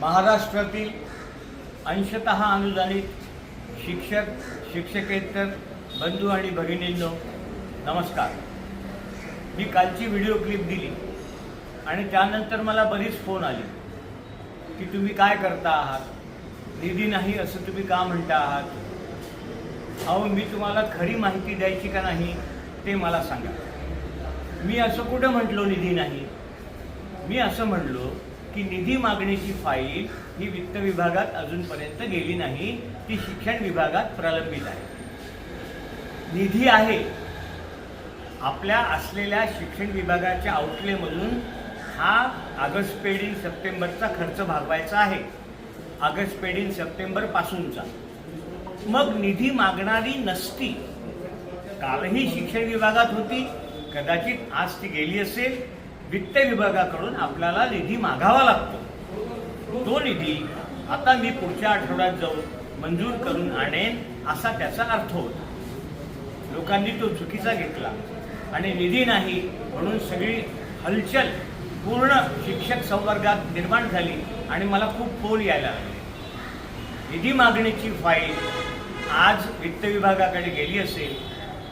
महाराष्ट्रातील अंशतः अनुदानित शिक्षक शिक्षकेतर बंधू आणि भगिनींनो नमस्कार. मी कालची व्हिडिओ क्लिप दिली आणि त्यानंतर मला बरीच फोन आली की तुम्ही काय करता आहात? निधी नाही असं तुम्ही का म्हणता आहात? अहो मी तुम्हाला खरी माहिती द्यायची का नाही ते मला सांगा. मी असं कुठं म्हटलो निधी नाही? मी असं म्हणलो की निधी मागणीची फाईल ही वित्त विभागात अजूनपर्यंत गेली नाही. ती शिक्षण विभागात प्रलंबित आहे. निधी आहे. आपल्या असलेल्या शिक्षण विभागाच्या आउटलेमधून हा ऑगस्ट पेड इन सप्टेंबरचा खर्च भागवायचा आहे. ऑगस्ट पेड इन सप्टेंबर पासूनचा. मग निधी मागणारी नसती. कालही शिक्षण विभागात होती. कदाचित आज ती गेली असेल. वित्त विभागाकडून आपल्याला निधी मागावा लागतो. तो निधी आता मी पुढच्या आठवड्यात जाऊन मंजूर करून आणेन असा त्याचा अर्थ होता. लोकांनी तो चुकीचा घेतला. आणि निधी नाही म्हणून सगळी हलचल पूर्ण शिक्षक संवर्गात निर्माण झाली आणि मला खूप फोन यायला लागले. निधी मागणीची फाईल आज वित्त विभागाकडे गेली असेल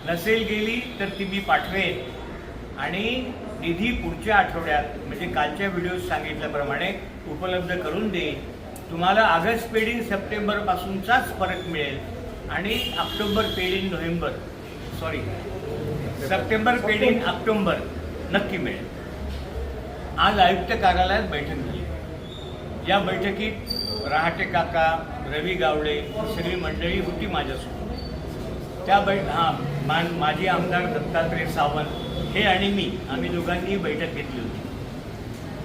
नसेल गेली तर ती मी पाठवेन. आणि निधी पुढच्या आठवड्यात म्हणजे कालच्या व्हिडिओ सांगितल्याप्रमाणे उपलब्ध करून देईन. तुम्हाला ऑगस्ट पेड इन सप्टेंबरपासूनचाच फरक मिळेल. आणि October paid in November sorry September paid in October नक्की मिळेल. आज आयुक्त कार्यालयात बैठक झाली. या बैठकीत रहाटे काका रवी गावडे ही सगळी मंडळी होती माझ्यासोबत. त्या बैठ हां मा माजी आमदार दत्तात्रय सावंत हे आणि मी आम्ही दोघांनी बैठक घेतली होती.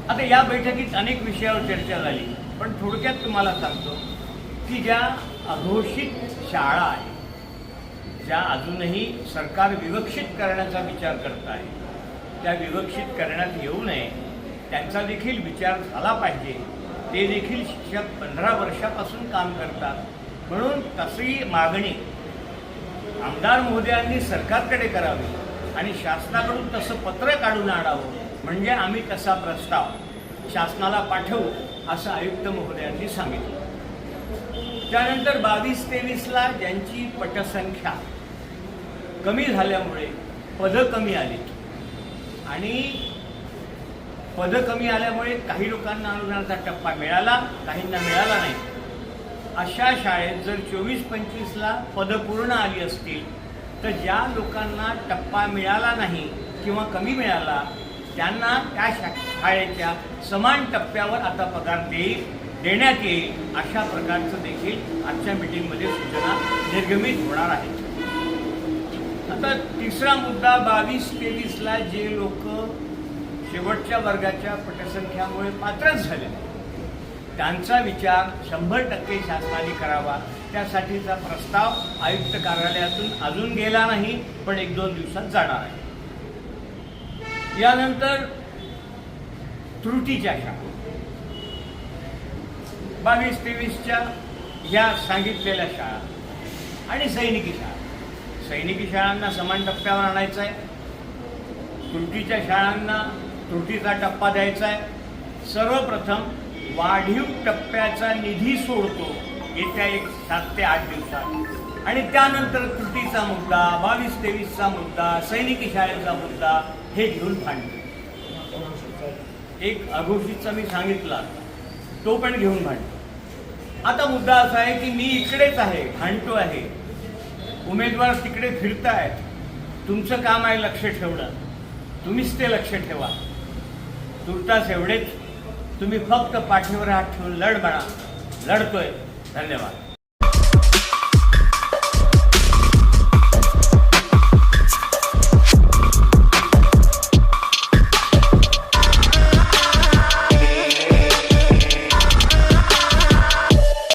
आता या बैठकीत अनेक विषयावर चर्चा झाली पण थोडक्यात तुम्हाला सांगतो की ज्या अघोषित शाळा आहेत ज्या अजूनही सरकार विवक्षित करण्याचा विचार करत आहे त्या विवक्षित करण्यात येऊ नये त्यांचा देखील विचार झाला पाहिजे. ते देखील शिक्षक पंधरा वर्षापासून काम करतात. म्हणून तशी मागणी आमदार महोदयांनी सरकारकडे करावी आणि शासनाकडून तसं पत्र काढून आणावं म्हणजे आम्ही तसा प्रस्ताव शासनाला पाठवू असं आयुक्त महोदयांनी सांगितलं. त्यानंतर बावीस तेवीसला ज्यांची पटसंख्या कमी झाल्यामुळे पदं कमी आली. आणि पदं कमी आल्यामुळे काही लोकांना अनुदानाचा टप्पा मिळाला काहींना मिळाला नाही. अशा शाळेत जर चोवीस पंचवीसला पदं पूर्ण आली असतील तर ज्या लोकांना टप्पा मिळाला नाही किंवा कमी मिळाला त्यांना त्या शा शाळेच्या समान टप्प्यावर आता पगार देईल देण्यात येईल अशा प्रकारचं देखील आजच्या मिटिंगमध्ये सूचना निर्गमित होणार आहे. आता तिसरा मुद्दा बावीस तेवीसला जे लोक शेवटच्या वर्गाच्या पटसंख्यामुळे पात्रच झाले त्यांचा विचार शंभर टक्के शासनाने करावा. त्यासाठीचा प्रस्ताव आयुक्त कार्यालयातून अजून गेला नाही पण एक दोन दिवसात जाणार आहे. यानंतर त्रुटीच्या शाळा बावीस तेवीसच्या ह्या सांगितलेल्या शाळा आणि सैनिकी शाळा. सैनिकी शाळांना समान टप्प्यावर आणायचं आहे. त्रुटीच्या शाळांना त्रुटीचा टप्पा द्यायचा आहे. सर्वप्रथम वाढीव टप्प्याचा निधी सोडतो येत्या एक सात ते आठ दिवसात. आणि त्यानंतर त्रुटीचा मुद्दा बावीस तेवीसचा मुद्दा सैनिकी शाळेचा मुद्दा हे घेऊन भांडतो एक अघोषितचा मी सांगितला तो पण घेऊन भांडतो आता मुद्दा असा आहे की मी इकडेच आहे भांडतो आहे. उमेदवार तिकडे फिरतायत तुमचं काम आहे लक्ष ठेवणं. तुम्हीच ते लक्ष ठेवा. तुर्तास एवढेच. तुम्ही फक्त पाठीवर हात ठेवून लढ म्हणा लढतोय. धन्यवाद.